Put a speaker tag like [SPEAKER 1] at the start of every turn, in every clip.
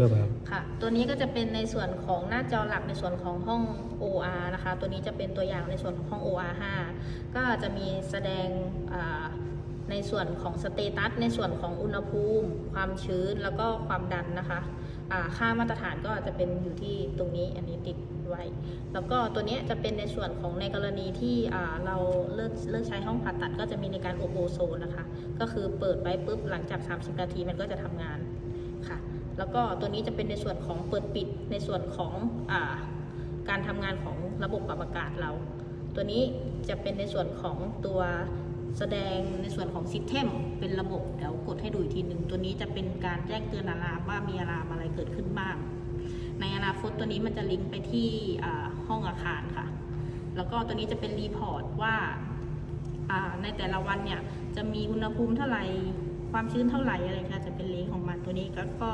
[SPEAKER 1] ด้วยป่ะครับ
[SPEAKER 2] ค่ะ ตัวนี้ก็จะเป็นในส่วนของหน้าจอหลักในส่วนของห้อง OR นะคะ ตัวนี้จะเป็นตัวอย่างในส่วนของห้อง OR 5ก็จะมีแสดงในส่วนของสเตตัสในส่วนของอุณหภูมิ ความชื้นแล้วก็ความดันนะคะค่ามาตรฐานก็จะเป็นอยู่ที่ตรงนี้อันนี้ติดไว้ แล้วก็ตัวนี้จะเป็นในส่วนของในกรณีที่เราเลิกเลิกใช้ห้องผ่าตัดก็จะมีในการโอโอโซนนะคะ ก็คือเปิดไว้ปุ๊บหลังจาก 30 นาทีมันก็จะทำงาน แล้วก็ตัวนี้จะเป็นในส่วนของเปิดปิดในส่วนของอการทำงานของระบบปรับอากาศเรา ตัวนี้จะเป็นในส่วนของตัวแสดงในส่วนของซิสเทมเป็นระบบเดี๋ยวกดให้ดูอีกทีหนึ่งตัวนี้จะเป็นการแจ้งเตือนอะลามว่ามีอะลามอะไรเกิดขึ้นบ้าง ในอนาคตตัวนี้มันจะลิงก์ไปที่ห้องอาคารค่ะ แล้วก็ตัวนี้จะเป็นรีพอร์ตว่าในแต่ละวันเนี่ยจะมีอุณหภูมิเท่าไหร่ ความชื้นเท่าไหร่อะไรค่ะจะเป็นเลิงของมันตัวนี้ก็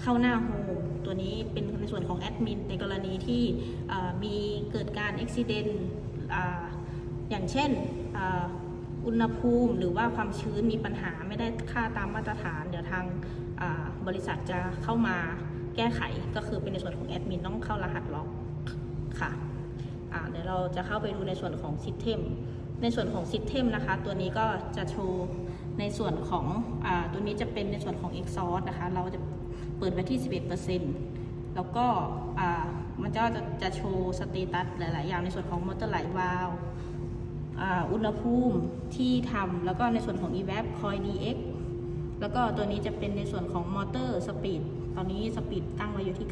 [SPEAKER 2] เข้าหน้าโฮมตัวนี้เป็นในส่วนของแอดมินในกรณีที่มีเกิดการอุบิเหตุอย่างเช่นอุณหภูมิหรือว่าความชื้นมีปัญหาไม่ได้ค่าตามมาตรฐาน เดี๋ยวทางบริษัทจะเข้ามาแก้ไขก็คือเป็นในส่วนของแอดมินต้องเข้ารหัสล็อกค่ะเดี๋ยวเราจะเข้าไปดูในส่วนของ System ในส่วนของ System นะคะ ตัวนี้ก็จะโชว์ในส่วนของอตัวนี้จะเป็นในส่วนของ Exhaust นะคะ เราจะเปิดไว้ที่ 11%แล้วก็มันก็จะจะโชว์สเตตัสหลาย ๆ อย่างในส่วนของมอเตอร์ไหลวาล์วอ่าอุณหภูมิที่ทำแล้วก็ในส่วนของ evap coil dx แล้วก็ตัวนี้จะเป็นในส่วนของมอเตอร์สปีด ตอนนี้สปีดตั้งไว้อยู่ที่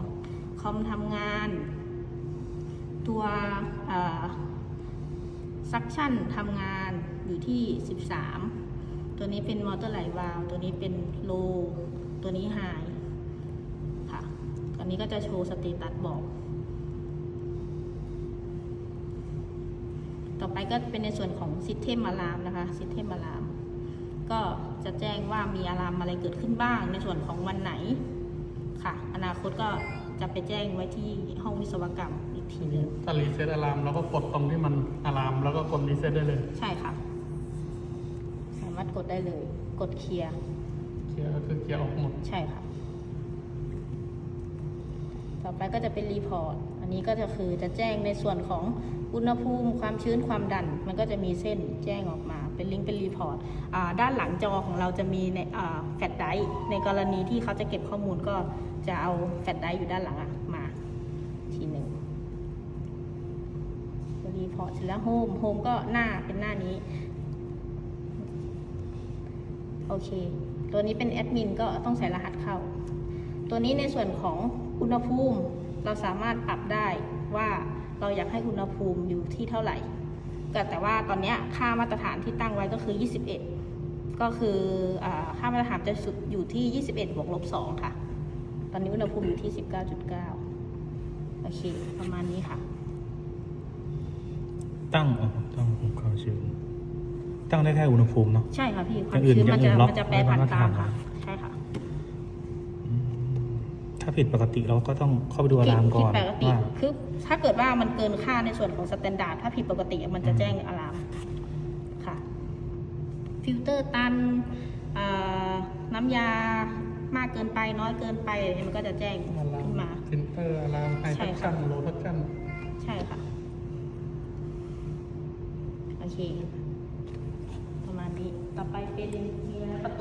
[SPEAKER 2] 92 คอมทำงาน ตัว ซักชั่นทำงานอยู่ที่ 13 ตัวนี้เป็นมอเตอร์ไหลวาล์วตัวนี้เป็นโล ตัวนี้ไฮค่ะอันนี้ก็จะโชว์สเตตัสบอก ต่อไปก็เป็นในส่วนของ System Alarm นะคะ System Alarm ก็จะแจ้งว่ามีอะลามอะไรเกิดขึ้นบ้าง ในส่วนของวันไหนค่ะ อนาคตก็จะไปแจ้งไว้ที่ห้องวิศวกรรม ทีหนึง
[SPEAKER 3] ถ้ารีเซ็ตอะลามเราก็กดตรงที่มันอะลามแล้วก็กดรีเซ็ตได้เลย
[SPEAKER 2] ใช่ค่ะ สามารถกดได้เลย กดเคลียร์
[SPEAKER 3] เคลียร์ก็คือเคลียร์ออกหมด
[SPEAKER 2] ใช่ค่ะ ต่อไปก็จะเป็นรีพอร์ตอันนี้ก็จะคือจะแจ้งในส่วนของอุณหภูมิ ความชื้นความดัน มันก็จะมีเส้นแจ้งออกมา เป็นลิงก์เป็นรีพอร์ตอ่าด้านหลังจอของเราจะมีในแฟลชไดร์ในกรณีที่เขาจะเก็บข้อมูลก็จะเอาแฟลชไดร์อยู่ด้านหลังอะมาทีหนึ่งรี พอร์ตเสร็จแล้วโฮมโฮมก็หน้าเป็นหน้านี้ โอเค ตัวนี้เป็นแอดมินก็ต้องใส่รหัสเข้า ตัวนี้ในส่วนของอุณหภูมิเราสามารถปรับได้ว่าเราอยากให้อุณหภูมิอยู่ที่เท่าไหร่ก็แต่ว่าตอนนี้ค่ามาตรฐานที่ตั้งไว้ก็คือ 21 ก็คืออค่ามาตรฐานจะสุดอยู่ที่ 21บวกลบ2ค่ะ ตอนนี้อุณหภูมิอยู่ที่ 19.9 โอเค ประมาณนี้ค่ะ
[SPEAKER 1] ตั้งอ๋อตั้งอุณหภูมิความชื้นตั้งได้แค่อุณหภูมิเนาะ
[SPEAKER 2] ใช่ค่ะพี่ค
[SPEAKER 1] อ
[SPEAKER 2] วาม
[SPEAKER 1] ย่างอื่น
[SPEAKER 2] ชื้นมันจะ
[SPEAKER 1] อย่างอื่นล็อก
[SPEAKER 2] มันจะแปรผัน
[SPEAKER 1] ไว้มาตร
[SPEAKER 2] ตาม
[SPEAKER 1] ฐาน
[SPEAKER 2] ค่ะใช่ค่ะ
[SPEAKER 1] ถ้าผิดปกติเราก็ต้องเข้าไปดูอะลามก่อน
[SPEAKER 2] ผิดปกติ
[SPEAKER 1] ว่า
[SPEAKER 2] คือถ้าเกิดว่ามันเกินค่าในส่วนของสแตนดาร์ดถ้าผิดปกติมันจะแจ้งอะลามค่ะ ฟิลเตอร์ตันอ่าน้ำยามากเกินไปน้อยเกินไปอะไรเงี้ยมันก็จะแจ้ง
[SPEAKER 3] อะลาม
[SPEAKER 2] ขึ้นมา
[SPEAKER 3] ฟิลเตอร์อะลามไฮทัชชั่นโลทัชชั่น
[SPEAKER 2] ใช่ค่ะ โอ เค ประมาณนี้ ต่อไปเป็นประตู